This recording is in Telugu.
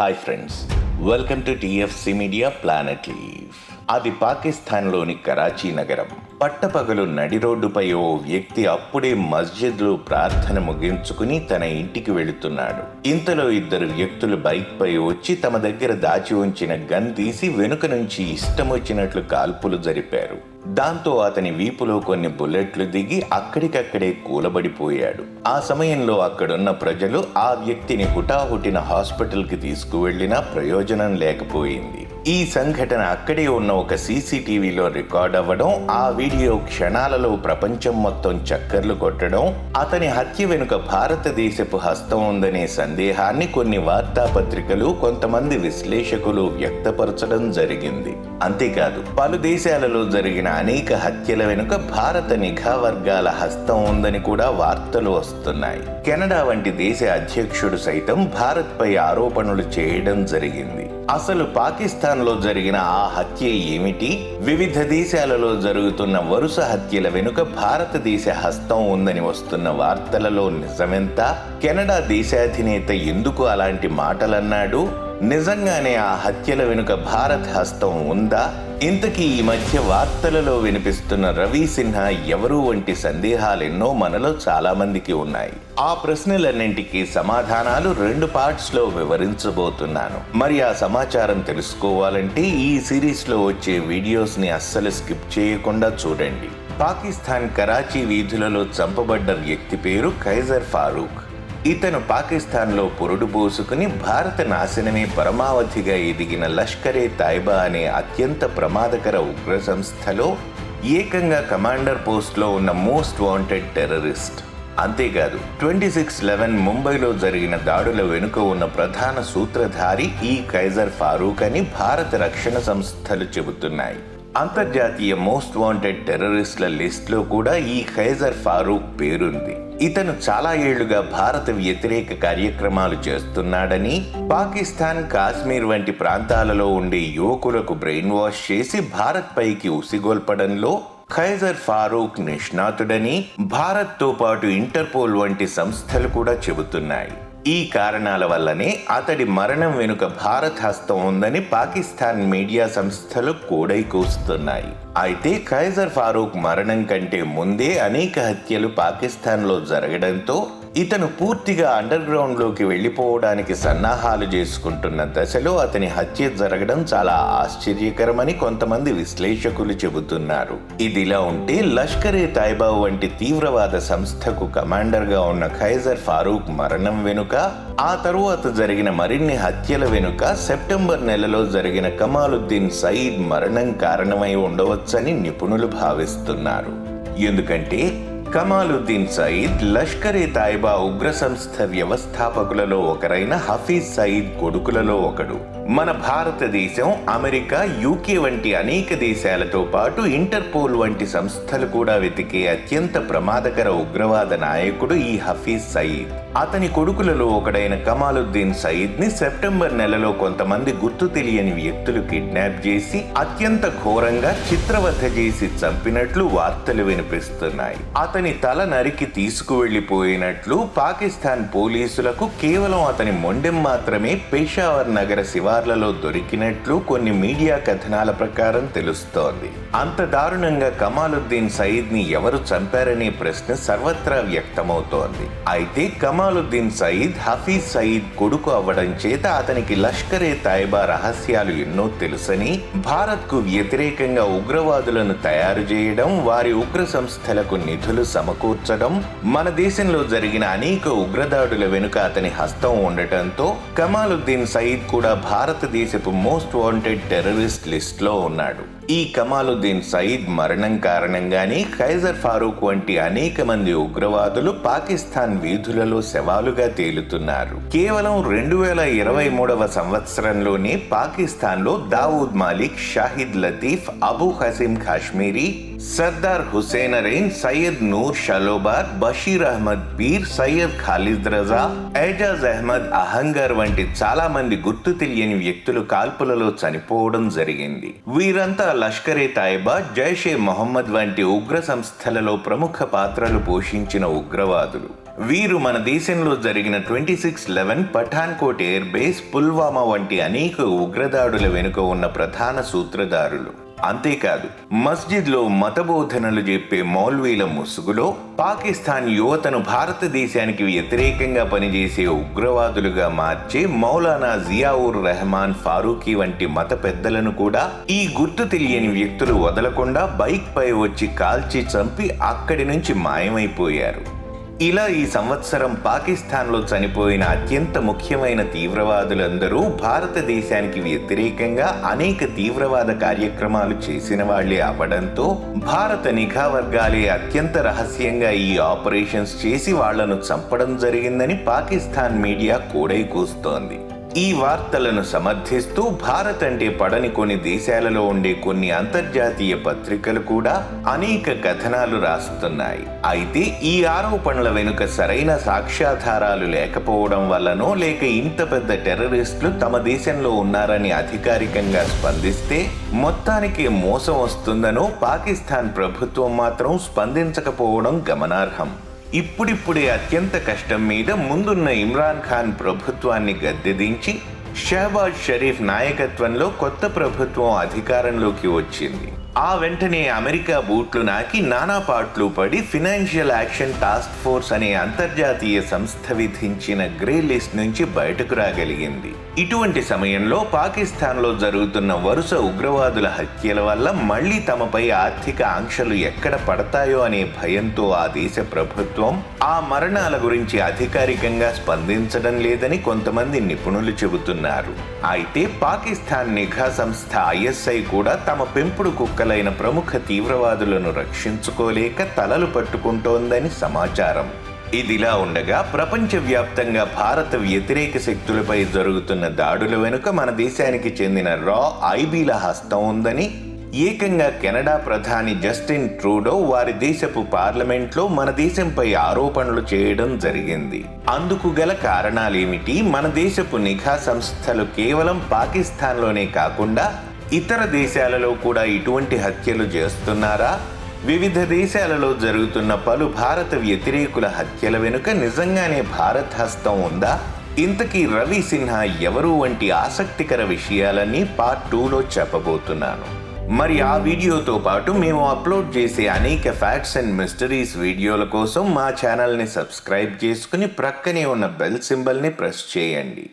Hi friends, welcome to TFC Media Planet Leaf. అది పాకిస్తాన్లోని కరాచీ నగరం. పట్టపగలు నడి రోడ్డుపై ఓ వ్యక్తి అప్పుడే మస్జిద్లో ప్రార్థన ముగించుకుని తన ఇంటికి వెళుతున్నాడు. ఇంతలో ఇద్దరు వ్యక్తులు బైక్పై వచ్చి తమ దగ్గర దాచి ఉంచిన గన్ తీసి వెనుక నుంచి ఇష్టం వచ్చినట్లు కాల్పులు జరిపారు. దాంతో అతని వీపులో కొన్ని బుల్లెట్లు దిగి అక్కడికక్కడే కూలబడిపోయాడు. ఆ సమయంలో అక్కడున్న ప్రజలు ఆ వ్యక్తిని హుటాహుటిన హాస్పిటల్కి తీసుకువెళ్ళినా ప్రయోజనం లేకపోయింది. ఈ సంఘటన అక్కడే ఉన్న ఒక సీసీటీవీలో రికార్డ్ అవ్వడం ఆ వీడియో క్షణాలలో ప్రపంచం మొత్తం చక్కర్లు కొట్టడం అతని హత్య వెనుక భారతదేశపు హస్తం ఉందనే సందేహాన్ని కొన్ని వార్తాపత్రికలు కొంతమంది విశ్లేషకులు వ్యక్తపరచడం జరిగింది. అంతేకాదు పలు దేశాలలో జరిగిన అనేక హత్యల వెనుక భారత నిఘా వర్గాల హస్తం ఉందని కూడా వార్తలు వస్తున్నాయి. కెనడా వంటి దేశ అధ్యక్షుడు సైతం భారత్పై ఆరోపణలు చేయడం జరిగింది. అసలు పాకిస్తాన్లో జరిగిన ఆ హత్య ఏమిటి? వివిధ దేశాలలో జరుగుతున్న వరుస హత్యల వెనుక భారతదేశ హస్తం ఉందని వస్తున్న వార్తలలో నిజమెంత? కెనడా దేశాధినేత ఎందుకు అలాంటి మాటలన్నాడు? నిజంగానే ఆ హత్యల వెనుక భారత్ హస్తం ఉందా? ఇంతకీ ఈ మధ్య వార్తలలో వినిపిస్తున్న రవి సిన్హా ఎవరు వంటి సందేహాలెన్నో మనలో చాలా మందికి ఉన్నాయి. ఆ ప్రశ్నలన్నింటికీ సమాధానాలు రెండు పార్ట్స్లో వివరించబోతున్నాను. మరి ఆ సమాచారం తెలుసుకోవాలంటే ఈ సిరీస్లో వచ్చే వీడియోస్ని అస్సలు స్కిప్ చేయకుండా చూడండి. పాకిస్తాన్ కరాచీ వీధులలో చంపబడ్డ వ్యక్తి పేరు ఖైజర్ ఫారూక్. ఇతను పాకిస్తాన్లో పురుడు పోసుకుని భారత నాశనమే పరమావధిగా ఎదిగిన లష్కరే తాయిబా అనే అత్యంత ప్రమాదకర ఉగ్ర సంస్థలో ఏకంగా కమాండర్ పోస్ట్లో ఉన్న మోస్ట్ వాంటెడ్ టెర్రరిస్ట్. అంతేకాదు ట్వంటీ సిక్స్ లెవెన్ ముంబైలో జరిగిన దాడుల వెనుక ఉన్న ప్రధాన సూత్రధారి ఈ ఖైజర్ ఫారూక్ అని భారత రక్షణ సంస్థలు చెబుతున్నాయి. అంతర్జాతీయ మోస్ట్ వాంటెడ్ టెర్రరిస్టుల లిస్ట్లో కూడా ఈ ఖైజర్ ఫారూక్ పేరుంది. ఇతను చాలా ఏళ్ళుగా భారత వ్యతిరేక కార్యక్రమాలు చేస్తున్నాడని పాకిస్తాన్ కాశ్మీర్ వంటి ప్రాంతాలలో ఉండే యువకులకు బ్రెయిన్ వాష్ చేసి భారత్ పైకి ఉసిగొల్పడంలో ఖైజర్ ఫారూక్ నిష్ణాతుడని భారత్తో పాటు ఇంటర్పోల్ వంటి సంస్థలు కూడా చెబుతున్నాయి. ఈ కారణాల వల్లనే అతడి మరణం వెనుక భారత్ హస్తం ఉందని పాకిస్తాన్ మీడియా సంస్థలు కూడై కూస్తున్నాయి. అయితే ఖైజర్ ఫారూక్ మరణం కంటే ముందే అనేక హత్యలు పాకిస్తాన్లో జరగడంతో ఇతను పూర్తిగా అండర్ గ్రౌండ్లోకి సన్నాహాలు చేసుకుంటున్న దశలో అతని హత్య జరగడం చాలా ఆశ్చర్యకరమని కొంతమంది విశ్లేషకులు చెబుతున్నారు. ఇదిలా ఉంటే లష్కరే తాయిబాబు వంటి తీవ్రవాద సంస్థకు కమాండర్గా ఉన్న ఖైజర్ ఫారూక్ మరణం వెనుక ఆ తరువాత జరిగిన మరిన్ని హత్యల వెనుక సెప్టెంబర్ నెలలో జరిగిన కమాలుద్దీన్ సయీద్ మరణం కారణమై ఉండవచ్చని నిపుణులు భావిస్తున్నారు. ఎందుకంటే కమాలుద్దీన్ సయీద్ లష్కరే తాయిబా ఉగ్ర సంస్థ వ్యవస్థాపకులలో ఒకరైన హఫీజ్ సయీద్ కొడుకులలో ఒకడు. మన భారతదేశం అమెరికా యూకే వంటి అనేక దేశాలతో పాటు ఇంటర్పోల్ వంటి సంస్థలు కూడా వెతికే అత్యంత ప్రమాదకర ఉగ్రవాద నాయకుడు ఈ హఫీజ్ సయీద్. అతని కొడుకులలో ఒకడైన కమాలుద్దీన్ సయీద్ని సెప్టెంబర్ నెలలో కొంతమంది గుర్తు తెలియని వ్యక్తులు కిడ్నాప్ చేసి అత్యంత ఘోరంగా చిత్రవధ చేసి చంపినట్లు వార్తలు వినిపిస్తున్నాయి. అతని తల నరికి తీసుకువెళ్ళిపోయినట్లు పాకిస్తాన్ పోలీసులకు కేవలం అతని మొండెం మాత్రమే పేషావర్ నగర శివార్లలో దొరికినట్లు కొన్ని మీడియా కథనాల ప్రకారం తెలుస్తోంది. అంత దారుణంగా కమాలుద్దీన్ సయీద్ని ఎవరు చంపారనే ప్రశ్న సర్వత్రా వ్యక్తమవుతోంది. అయితే కమాలుద్దీన్ సయీద్ హఫీజ్ సయీద్ కొడుకు అవ్వడం చేత అతనికి లష్కరే తాయిబా రహస్యాలు ఎన్నో తెలుసని భారత్కు వ్యతిరేకంగా ఉగ్రవాదులను తయారు చేయడం వారి ఉగ్ర సంస్థలకు నిధులు సమకూర్చడం మన దేశంలో జరిగిన అనేక ఉగ్రదాడుల వెనుక అతని హస్తం ఉండటంతో కమాలుద్దీన్ సయీద్ కూడా భారతదేశపు మోస్ట్ వాంటెడ్ టెర్రరిస్ట్ లిస్ట్లో ఉన్నాడు. ఈ కమాలుద్దీన్ సయీద్ మరణం కారణంగానే ఖైజర్ ఫారూక్ వంటి అనేక మంది ఉగ్రవాదులు పాకిస్తాన్ వీధులలో శవాలుగా తేలుతున్నారు. కేవలం రెండు వేల ఇరవై మూడవ సంవత్సరంలోనే పాకిస్తాన్లో దావూద్ మాలిక్ షాహిద్ లతీఫ్ అబూ హసీం కాశ్మీరీ సర్దార్ హుసేన్ అరైన్ సయ్యద్ నూర్ షలోబార్ బషీర్ అహ్మద్ పీర్ సయ్యద్ ఖాలిద్ రజా ఏజాజ్ అహ్మద్ అహంగర్ వంటి చాలా మంది గుర్తు తెలియని వ్యక్తులు కాల్పులలో చనిపోవడం జరిగింది. వీరంతా లష్కరే తాయిబా జైషే మొహమ్మద్ వంటి ఉగ్ర సంస్థలలో ప్రముఖ పాత్రలు పోషించిన ఉగ్రవాదులు. వీరు మన దేశంలో జరిగిన twenty six eleven Pathankot air base Pulwama వంటి అనేక ఉగ్రదాడుల వెనుక ఉన్న ప్రధాన సూత్రధారులు. అంతేకాదు మస్జిద్లో మతబోధనలు చెప్పే మౌల్వీల ముసుగులో పాకిస్తాన్ యువతను భారతదేశానికి వ్యతిరేకంగా పనిచేసే ఉగ్రవాదులుగా మార్చే మౌలానా జియావుర్ రెహమాన్ ఫారూకీ వంటి మత పెద్దలను కూడా ఈ గుర్తు తెలియని వ్యక్తులు వదలకుండా బైక్పై వచ్చి కాల్చి చంపి అక్కడి నుంచి మాయమైపోయారు. ఇలా ఈ సంవత్సరం పాకిస్తాన్లో చనిపోయిన అత్యంత ముఖ్యమైన తీవ్రవాదులందరూ భారతదేశానికి వ్యతిరేకంగా అనేక తీవ్రవాద కార్యక్రమాలు చేసిన వాళ్ళే అవ్వడంతో భారత నిఘా వర్గాలే అత్యంత రహస్యంగా ఈ ఆపరేషన్స్ చేసి వాళ్ళను చంపడం జరిగిందని పాకిస్తాన్ మీడియా కూడై కూస్తోంది ఈ వార్తలను సమర్థిస్తూ భారత్ అంటే పడని కొన్ని దేశాలలో ఉండే కొన్ని అంతర్జాతీయ పత్రికలు కూడా అనేక కథనాలు రాస్తున్నాయి. అయితే ఈ ఆరోపణల వెనుక సరైన సాక్ష్యాధారాలు లేకపోవడం వల్లనో లేక ఇంత పెద్ద టెర్రరిస్టులు తమ దేశంలో ఉన్నారని అధికారికంగా స్పందిస్తే మొత్తానికి మోసం వస్తుందనో పాకిస్తాన్ ప్రభుత్వం మాత్రం స్పందించకపోవడం గమనార్హం. ఇప్పుడిప్పుడే అత్యంత కష్టం మీద ముందున్న ఇమ్రాన్ ఖాన్ ప్రభుత్వాన్ని గద్దెదించి షహబాజ్ షరీఫ్ నాయకత్వంలో కొత్త ప్రభుత్వం అధికారంలోకి వచ్చింది. ఆ వెంటనే అమెరికా బూట్లు నాకి నానా పాట్లు పడి ఫినాన్షియల్ యాక్షన్ టాస్క్ ఫోర్స్ అనే అంతర్జాతీయ సంస్థ విధించిన గ్రే లిస్ట్ నుంచి బయటకు రాగలిగింది. ఇటువంటి సమయంలో పాకిస్తాన్లో జరుగుతున్న వరుస ఉగ్రవాదుల హత్యల వల్ల మళ్ళీ తమపై ఆర్థిక ఆంక్షలు ఎక్కడ పడతాయో అనే భయంతో ఆ దేశ ప్రభుత్వం ఆ మరణాల గురించి అధికారికంగా స్పందించడం లేదని కొంతమంది నిపుణులు చెబుతున్నారు. అయితే పాకిస్తాన్ నిఘా సంస్థ ఐఎస్ఐ కూడా తమ పెంపుడు కుక్కలైన ప్రముఖ తీవ్రవాదులను రక్షించుకోలేక తలలు పట్టుకుంటోందని సమాచారం. ఇదిలా ఉండగా ప్రపంచవ్యాప్తంగా భారత వ్యతిరేక శక్తులపై జరుగుతున్న దాడుల వెనుక మన దేశానికి చెందిన రా ఐబీల హస్తం ఉందని ఏకంగా కెనడా ప్రధాని జస్టిన్ ట్రూడో వారి దేశపు పార్లమెంట్లో మన దేశంపై ఆరోపణలు చేయడం జరిగింది. అందుకు గల కారణాలేమిటి? మన దేశపు నిఘా సంస్థలు కేవలం పాకిస్తాన్లోనే కాకుండా ఇతర దేశాలలో కూడా ఇటువంటి హత్యలు చేస్తున్నారా? వివిధ దేశాలలో జరుగుతున్న పలు భారత వ్యతిరేకుల హత్యల వెనుక నిజంగానే భారత్ హస్తం ఉందా? ఇంతకీ రవి సిన్హా ఎవరు వంటి ఆసక్తికర విషయాలన్నీ పార్ట్ టూలో చెప్పబోతున్నాను. మరి ఆ వీడియోతో పాటు మేము అప్లోడ్ చేసే అనేక ఫ్యాక్ట్స్ అండ్ మిస్టరీస్ వీడియోల కోసం మా ఛానల్ని సబ్స్క్రైబ్ చేసుకుని ప్రక్కనే ఉన్న బెల్ సింబల్ని ప్రెస్ చేయండి.